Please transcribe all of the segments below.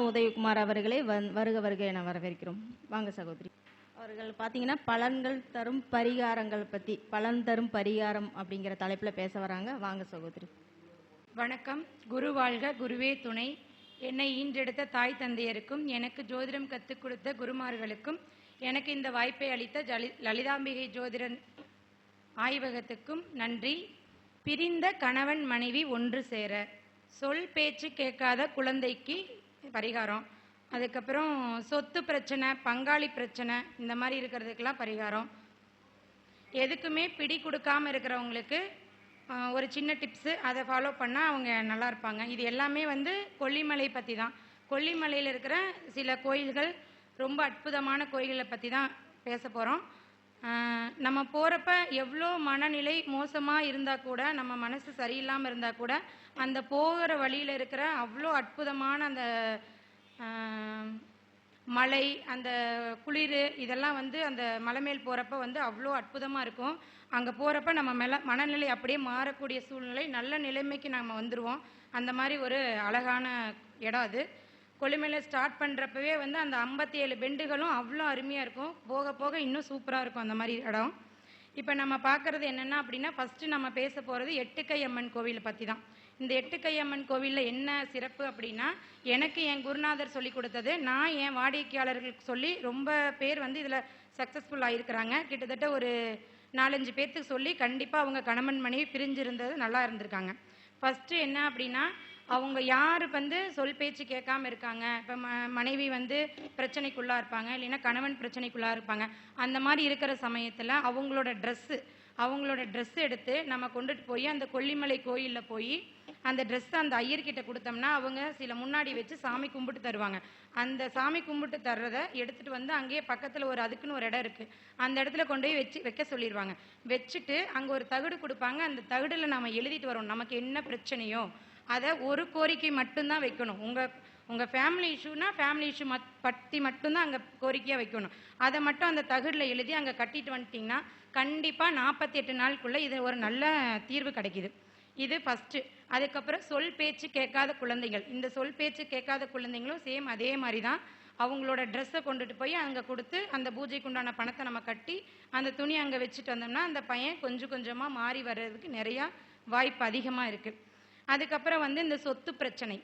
உதயகுமார் அவர்களை வந்- வருக வருக என வரவேற்கிறோம். வாங்க சகோதரி. அவர்கள் பார்த்தீங்கன்னா பலன்கள் தரும் பரிகாரங்கள் பற்றி பலன் தரும் பரிகாரம் அப்படிங்கிற தலைப்பில் பேச வராங்க. வாங்க சகோதரி. வணக்கம். குரு வாழ்க குருவே துணை. என்னை ஈன்றெடுத்த தாய் தந்தையருக்கும் எனக்கு ஜோதிடம் கற்றுக் கொடுத்த குருமார்களுக்கும் எனக்கு இந்த வாய்ப்பை அளித்த ஜலி லலிதாம்பிகை ஜோதிடன் ஆய்வகத்துக்கும் நன்றி. பிரிந்த கணவன் மனைவி ஒன்று சேர. சொல் பேச்சு கேட்காத குழந்தைக்கு பரிகாரம். அதுக்கப்புறம் சொத்து பிரச்சனை பங்காளி பிரச்சனை இந்த மாதிரி இருக்கிறதுக்கெல்லாம் பரிகாரம். எதுக்குமே பிடி கொடுக்காம இருக்கிறவங்களுக்கு ஒரு சின்ன டிப்ஸு அதை ஃபாலோ பண்ணால் அவங்க நல்லா இருப்பாங்க. இது எல்லாமே வந்து கொல்லிமலை பற்றி தான். கொல்லிமலையில் இருக்கிற சில கோயில்கள் ரொம்ப அற்புதமான கோயில்களை பற்றி தான் பேச போகிறோம் நம்ம போகிறப்ப எவ்வளோ மனநிலை மோசமாக இருந்தால் கூட நம்ம மனசு சரியில்லாமல் இருந்தால் கூட அந்த போகிற வழியில் இருக்கிற அவ்வளோ அற்புதமான அந்த மலை அந்த குளிர் இதெல்லாம் வந்து அந்த மலை மேல் போகிறப்ப வந்து அவ்வளோ அற்புதமாக இருக்கும். அங்கே போகிறப்ப நம்ம மெல மனநிலை அப்படியே மாறக்கூடிய சூழ்நிலை நல்ல நிலைமைக்கு நம்ம வந்துடுவோம் அந்த மாதிரி ஒரு அழகான இடம் அது. கொல்லிமலை ஸ்டார்ட் பண்ணுறப்பவே வந்து அந்த ஐம்பத்தி ஏழு பெண்டுகளும் அவ்வளோ அருமையாக இருக்கும். போக போக இன்னும் சூப்பராக இருக்கும் அந்த மாதிரி இடம். இப்போ நம்ம பார்க்கறது என்னென்னா அப்படின்னா ஃபஸ்ட்டு நம்ம பேச போகிறது எட்டுக்கை அம்மன் கோவிலை பற்றி தான் இந்த எட்டுக்கை அம்மன் கோவிலில் என்ன சிறப்பு அப்படின்னா எனக்கு என் குருநாதர் சொல்லி கொடுத்தது நான் என் வாடிக்கையாளர்களுக்கு சொல்லி ரொம்ப பேர் வந்து இதில் சக்ஸஸ்ஃபுல்லாக இருக்கிறாங்க கிட்டத்தட்ட ஒரு நாலஞ்சு பேர்த்துக்கு சொல்லி கண்டிப்பாக அவங்க கணவன் மனைவி பிரிஞ்சிருந்தது நல்லா இருந்திருக்காங்க. ஃபஸ்ட்டு என்ன அப்படின்னா அவங்க யார் வந்து சொல் பேச்சு கேட்காம இருக்காங்க? இப்போ ம மனைவி வந்து பிரச்சனைக்குள்ளா இருப்பாங்க இல்லைன்னா கணவன் பிரச்சனைக்குள்ளா இருப்பாங்க. அந்த மாதிரி இருக்கிற சமயத்தில் அவங்களோட ட்ரெஸ்ஸு அவங்களோட ட்ரெஸ் எடுத்து நம்ம கொண்டுட்டு போய் அந்த கொல்லிமலை கோயிலில் போய் அந்த ட்ரெஸ் அந்த ஐயர்கிட்ட கொடுத்தோம்னா அவங்க சில முன்னாடி வச்சு சாமி கும்பிட்டு தருவாங்க. அந்த சாமி கும்பிட்டு தர்றதை எடுத்துட்டு வந்து அங்கேயே பக்கத்தில் ஒரு அதுக்குன்னு ஒரு இடம் இருக்குது அந்த இடத்துல கொண்டு போய் வச்சு வைக்க சொல்லிடுவாங்க வச்சுட்டு அங்கே ஒரு தகடு கொடுப்பாங்க. அந்த தகடில் நம்ம எழுதிட்டு வரோம். நமக்கு என்ன பிரச்சனையோ அதை ஒரு கோரிக்கை மட்டும்தான் வைக்கணும். உங்கள் உங்கள் ஃபேமிலி இஷ்யூனா ஃபேமிலி இஷ்யூ மத் பற்றி மட்டும்தான் அங்கே கோரிக்கையாக வைக்கணும். அதை மட்டும் அந்த தகடில் எழுதி அங்கே கட்டிட்டு வந்துட்டிங்கன்னா கண்டிப்பாக நாற்பத்தி எட்டு நாளுக்குள்ளே இது ஒரு நல்ல தீர்வு கிடைக்கிது. இது ஃபஸ்ட்டு அதுக்கப்புறம் சொல் பேச்சு கேட்காத குழந்தைகள். இந்த சொல் பேச்சு கேட்காத குழந்தைங்களும் சேம் அதே மாதிரி தான் அவங்களோட ட்ரெஸ்ஸை கொண்டுட்டு போய் அங்கே கொடுத்து அந்த பூஜைக்கு உண்டான பணத்தை நம்ம கட்டி அந்த துணி அங்கே வச்சுட்டு வந்தோம்னா அந்த பையன் கொஞ்சம் கொஞ்சமாக மாறி வர்றதுக்கு நிறையா வாய்ப்பு அதிகமாக இருக்குது அதுக்கப்புறம் வந்து இந்த சொத்து பிரச்சனை.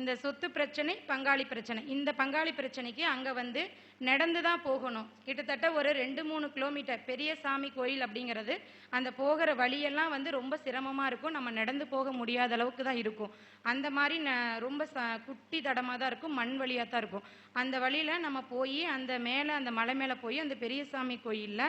இந்த சொத்து பிரச்சனை பங்காளி பிரச்சனை. இந்த பங்காளி பிரச்சனைக்கு அங்கே வந்து நடந்து தான் போகணும். கிட்டத்தட்ட ஒரு ரெண்டு மூணு கிலோமீட்டர் பெரிய சாமி கோயில் அப்படிங்கிறது அந்த போகிற வழியெல்லாம் வந்து ரொம்ப சிரமமாக இருக்கும். நம்ம நடந்து போக முடியாத அளவுக்கு தான் இருக்கும். அந்த மாதிரி ந ரொம்ப ச குட்டி தடமாக தான் இருக்கும். மண் வழியாக தான் இருக்கும். அந்த வழியில் நம்ம போய் அந்த மேலே அந்த மலை மேலே போய் அந்த பெரிய சாமி கோயிலில்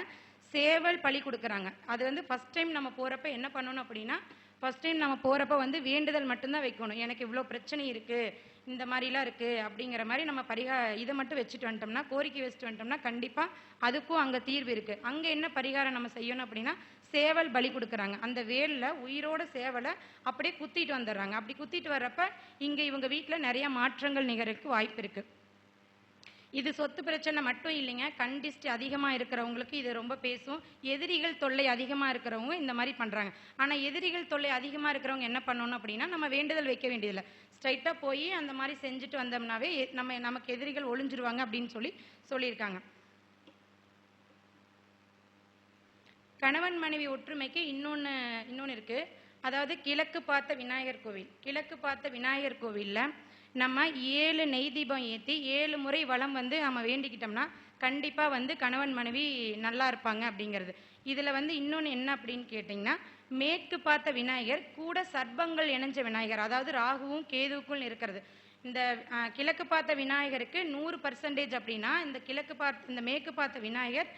சேவல் பலி கொடுக்குறாங்க. அது வந்து ஃபஸ்ட் டைம் நம்ம போகிறப்ப என்ன பண்ணணும் அப்படின்னா ஃபஸ்ட் டைம் நம்ம போகிறப்ப வந்து வேண்டுதல் மட்டும்தான் வைக்கணும். எனக்கு இவ்வளோ பிரச்சனை இருக்குது இந்த மாதிரிலாம் இருக்குது அப்படிங்கிற மாதிரி நம்ம பரிகா இதை மட்டும் வச்சுட்டு வந்துட்டோம்னா கோரிக்கை வச்சுட்டு வந்துட்டோம்னா கண்டிப்பாக அதுக்கும் அங்கே தீர்வு இருக்குது அங்கே என்ன பரிகாரம் நம்ம செய்யணும் அப்படின்னா சேவல் பலி கொடுக்குறாங்க. அந்த வேலில் உயிரோட சேவலை அப்படியே குத்திட்டு வந்துடுறாங்க. அப்படி குத்திட்டு வர்றப்ப இங்கே இவங்க வீட்டில் நிறைய மாற்றங்கள் நிகழ்க்கு வாய்ப்பு இருக்குது இது சொத்து பிரச்சனை மட்டும் இல்லைங்க. கண் அதிகமாக இருக்கிறவங்களுக்கு இது ரொம்ப பேசும். எதிரிகள் தொல்லை அதிகமாக இருக்கிறவங்க இந்த மாதிரி பண்ணுறாங்க ஆனால் எதிரிகள் தொல்லை அதிகமாக இருக்கிறவங்க என்ன பண்ணணும் அப்படின்னா நம்ம வேண்டுதல் வைக்க வேண்டியதில்லை. ஸ்ட்ரைட்டாக போய் அந்த மாதிரி செஞ்சுட்டு வந்தோம்னாவே நம்ம நமக்கு எதிரிகள் ஒளிஞ்சிருவாங்க அப்படின்னு சொல்லி சொல்லியிருக்காங்க. கணவன் மனைவி ஒற்றுமைக்கு இன்னொன்று இன்னொன்று இருக்குது அதாவது கிழக்கு பார்த்த விநாயகர் கோவில். கிழக்கு பார்த்த விநாயகர் கோவிலில் நம்ம ஏழு நெய் தீபம் ஏற்றி ஏழு முறை வளம் வந்து நம்ம வேண்டிக்கிட்டோம்னா கண்டிப்பாக வந்து கணவன் மனைவி நல்லா இருப்பாங்க அப்படிங்கிறது. இதில் வந்து இன்னொன்று என்ன அப்படின்னு கேட்டிங்கன்னா மேற்கு பார்த்த விநாயகர் கூட சர்பங்கள் இணைஞ்ச விநாயகர் அதாவது ராகுவும் கேதுவுக்குள் இருக்கிறது இந்த கிழக்கு பார்த்த விநாயகருக்கு நூறு பர்சன்டேஜ் அப்படின்னா இந்த கிழக்கு பார்த்த இந்த மேற்கு பார்த்த விநாயகர்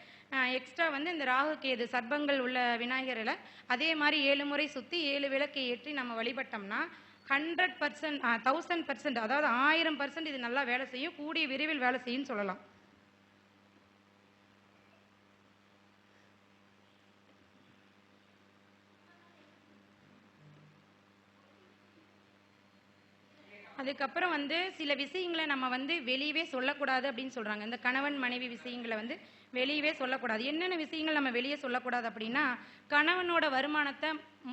எக்ஸ்ட்ரா வந்து இந்த ராகு கேது சர்பங்கள் உள்ள விநாயகரில் அதே மாதிரி ஏழு முறை சுற்றி ஏழு விளக்கு ஏற்றி நம்ம வழிபட்டோம்னா ஹண்ட்ரட் பர்சன்ட் தௌசண்ட் பர்சன்ட் அதாவது ஆயிரம் பர்சன்ட் இது நல்லா வேலை செய்யும். கூடிய விரைவில் வேலை செய்யும்னு சொல்லலாம். அதுக்கப்புறம் வந்து சில விஷயங்களை நம்ம வந்து வெளியவே சொல்லக்கூடாது அப்படின்னு சொல்றாங்க. இந்த கணவன் மனைவி விஷயங்களை வந்து வெளியவே சொல்லக்கூடாது. என்னென்ன விஷயங்கள் நம்ம வெளியே சொல்லக்கூடாது அப்படின்னா கணவனோட வருமானத்தை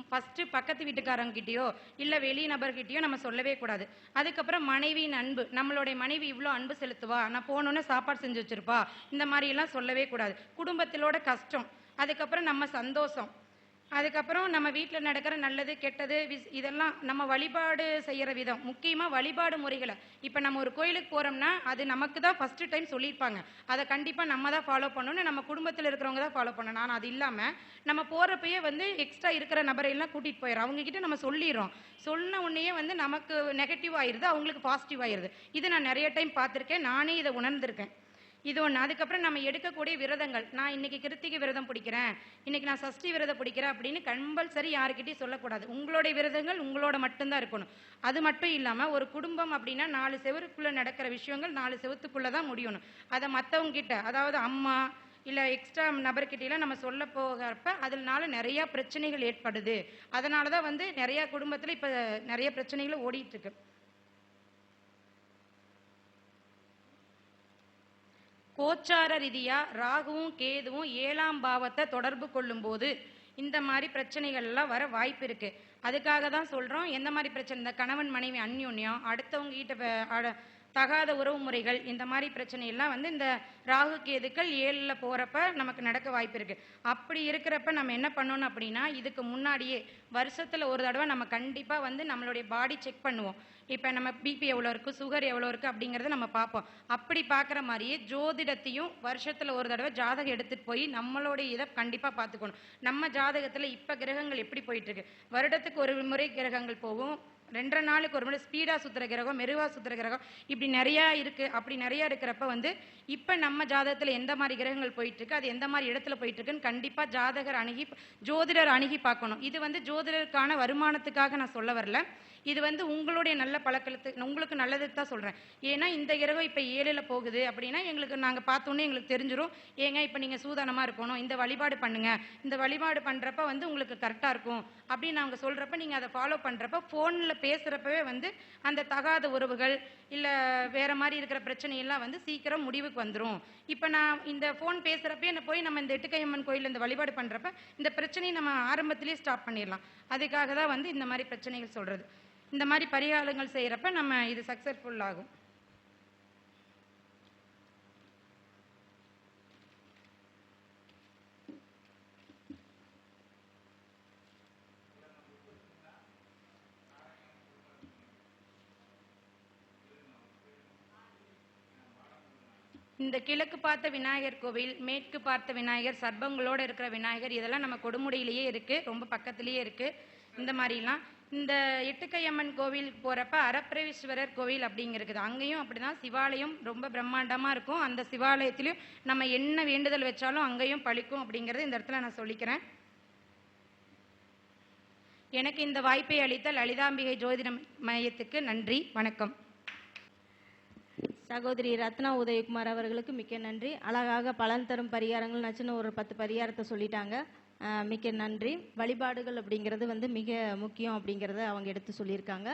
ஃபர்ஸ்ட் பக்கத்து வீட்டுக்காரங்கிட்டயோ இல்லை வெளி நபர்கிட்டயோ நம்ம சொல்லவே கூடாது. அதுக்கப்புறம் மனைவியின் அன்பு. நம்மளுடைய மனைவி இவ்வளோ அன்பு செலுத்துவா? நான் போனோன்னே சாப்பாடு செஞ்சு வச்சிருப்பா? இந்த மாதிரி எல்லாம் சொல்லவே கூடாது. குடும்பத்திலோட கஷ்டம். அதுக்கப்புறம் நம்ம சந்தோஷம். அதுக்கப்புறம் நம்ம வீட்டில் நடக்கிற நல்லது கெட்டது விஸ் இதெல்லாம் நம்ம வழிபாடு செய்கிற விதம். முக்கியமாக வழிபாடு முறைகளை. இப்போ நம்ம ஒரு கோயிலுக்கு போகிறோம்னா அது நமக்கு தான் ஃபஸ்ட்டு டைம் சொல்லியிருப்பாங்க. அதை கண்டிப்பாக நம்ம தான் ஃபாலோ பண்ணணும் நம்ம குடும்பத்தில் இருக்கிறவங்க தான் ஃபாலோ பண்ணணும். ஆனால் அது இல்லாமல் நம்ம போகிறப்பயே வந்து எக்ஸ்ட்ரா இருக்கிற நபரையெல்லாம் கூட்டிகிட்டு போயிடும் அவங்கக்கிட்ட நம்ம சொல்லிடுறோம். சொன்ன உடனேயே வந்து நமக்கு நெகட்டிவ் ஆயிடுது அவங்களுக்கு பாசிட்டிவ் ஆயிடுது இது நான் நிறைய டைம் பார்த்துருக்கேன். நானே இதை உணர்ந்திருக்கேன். இது ஒன்று அதுக்கப்புறம் நம்ம எடுக்கக்கூடிய விரதங்கள். நான் இன்னைக்கு கிருத்திகை விரதம் பிடிக்கிறேன். இன்னைக்கு நான் சஷ்டி விரதம் பிடிக்கிறேன் அப்படின்னு கம்பல்சரி யாருக்கிட்டையும் சொல்லக்கூடாது. உங்களுடைய விரதங்கள் உங்களோட மட்டும்தான் இருக்கணும். அது மட்டும் இல்லாமல் ஒரு குடும்பம் அப்படின்னா நாலு செவருக்குள்ளே நடக்கிற விஷயங்கள் நாலு செவத்துக்குள்ளே தான் முடியணும். அதை மற்றவங்ககிட்ட அதாவது அம்மா இல்லை எக்ஸ்ட்ரா நபர்கிட்டலாம் நம்ம சொல்ல போகிறப்ப அதனால நிறையா பிரச்சனைகள் ஏற்படுது. அதனால தான் வந்து நிறையா குடும்பத்தில் இப்போ நிறைய பிரச்சனைகள் ஓடிட்டுருக்கு கோச்சார ரீதியா ராகுவும் கேதுவும் ஏழாம் பாவத்தை தொடர்பு கொள்ளும்போது இந்த மாதிரி பிரச்சனைகள் எல்லாம் வர வாய்ப்பு இருக்கு. அதுக்காக தான் சொல்றோம். எந்த மாதிரி பிரச்சனை? இந்த கணவன் மனைவி அந்யோன்யம் அடுத்தவங்க கிட்ட அட- தகாத உறவு முறைகள் இந்த மாதிரி பிரச்சனை எல்லாம் வந்து இந்த ராகு கேதுக்கள் ஏழில் போறப்ப நமக்கு நடக்க வாய்ப்பு இருக்கு. அப்படி இருக்கிறப்ப நம்ம என்ன பண்ணணும் அப்படின்னா இதுக்கு முன்னாடியே வருஷத்துல ஒரு தடவை நம்ம கண்டிப்பா வந்து நம்மளுடைய பாடி செக் பண்ணுவோம். இப்போ நம்ம பிபி எவ்வளோ இருக்கு சுகர் எவ்வளோ இருக்கு அப்படிங்கிறத நம்ம பார்ப்போம். அப்படி பார்க்குற மாதிரியே ஜோதிடத்தையும் வருஷத்தில் ஒரு தடவை ஜாதகம் எடுத்துகிட்டு போய் நம்மளுடைய இதை கண்டிப்பாக பார்த்துக்கணும். நம்ம ஜாதகத்தில் இப்போ கிரகங்கள் எப்படி போயிட்டுருக்கு வருடத்துக்கு ஒரு முறை கிரகங்கள் போகும். ரெண்டரை நாளுக்கு ஒரு முறை ஸ்பீடாக சுத்துற கிரகம் மெருவாக சுத்துற கிரகம். இப்படி நிறையா இருக்குது அப்படி நிறையா இருக்கிறப்ப வந்து இப்போ நம்ம ஜாதகத்தில் எந்த மாதிரி கிரகங்கள் போயிட்டு இருக்கு அது எந்த மாதிரி இடத்துல போயிட்டு இருக்குன்னு ஜாதகர் அணுகி ஜோதிடர் அணுகி பார்க்கணும். இது வந்து ஜோதிடருக்கான வருமானத்துக்காக நான் சொல்ல வரல. இது வந்து உங்களுடைய நல்ல பழக்கத்துக்கு உங்களுக்கு நல்லதுக்கு தான் சொல்கிறேன் ஏன்னா இந்த கிரகம் இப்போ ஏழில் போகுது அப்படின்னா எங்களுக்கு நாங்கள் பார்த்தோன்னே எங்களுக்கு தெரிஞ்சிடும் ஏங்க இப்போ நீங்கள் சூதானமாக இருக்கணும். இந்த வழிபாடு பண்ணுங்கள் இந்த வழிபாடு பண்ணுறப்ப வந்து உங்களுக்கு கரெக்டாக இருக்கும். அப்படின்னு நாங்கள் சொல்கிறப்ப நீங்கள் அதை ஃபாலோ பண்றப்ப போன்ல பேசுறப்பவே வந்து அந்த தகாத உறவுகள் இல்ல வேற மாதிரி இருக்கிற பிரச்சனை எல்லாம் வந்து சீக்கிரம் முடிவுக்கு வந்துடும் இப்ப நான் இந்த போன் பேசுறப்பே என்ன போய் நம்ம இந்த எட்டுக்கையம்மன் கோயில் இந்த வழிபாடு பண்றப்ப இந்த பிரச்சனையை நம்ம ஆரம்பத்திலேயே ஸ்டாப் பண்ணிடலாம். அதுக்காக தான் வந்து இந்த மாதிரி பிரச்சனைகள் சொல்றது. இந்த மாதிரி பரிகாரங்கள் செய்யறப்ப நம்ம இது சக்சஸ்ஃபுல் ஆகும். இந்த கிழக்கு பார்த்த விநாயகர் கோவில் மேற்கு பார்த்த விநாயகர் சர்பங்களோடு இருக்கிற விநாயகர் இதெல்லாம் நம்ம கொடுமுடியிலேயே இருக்குது ரொம்ப பக்கத்துலேயே இருக்குது இந்த மாதிரிலாம். இந்த எட்டுக்கையம்மன் கோவில் போகிறப்ப அரப்பிரவீஸ்வரர் கோவில் அப்படிங்கிறது அங்கேயும் அப்படிதான் சிவாலயம் ரொம்ப பிரம்மாண்டமாக இருக்கும். அந்த சிவாலயத்திலையும் நம்ம என்ன வேண்டுதல் வச்சாலும் அங்கேயும் பழிக்கும் அப்படிங்கிறது இந்த இடத்துல நான் சொல்லிக்கிறேன். எனக்கு இந்த வாய்ப்பை அளித்த லலிதாம்பிகை ஜோதிட மையத்துக்கு நன்றி வணக்கம். சகோதரி ரத்னா உதயகுமார் அவர்களுக்கு மிக்க நன்றி. அழகாக பலன் தரும் பரிகாரங்கள் நச்சுன்னு ஒரு பத்து பரிகாரத்தை சொல்லிட்டாங்க. மிக்க நன்றி. வழிபாடுகள் அப்படிங்கிறது வந்து மிக முக்கியம் அப்படிங்கிறத அவங்க எடுத்து சொல்லியிருக்காங்க.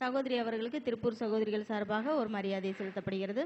சகோதரி அவர்களுக்கு திருப்பூர் சகோதரிகள் சார்பாக ஒரு மரியாதை செலுத்தப்படுகிறது.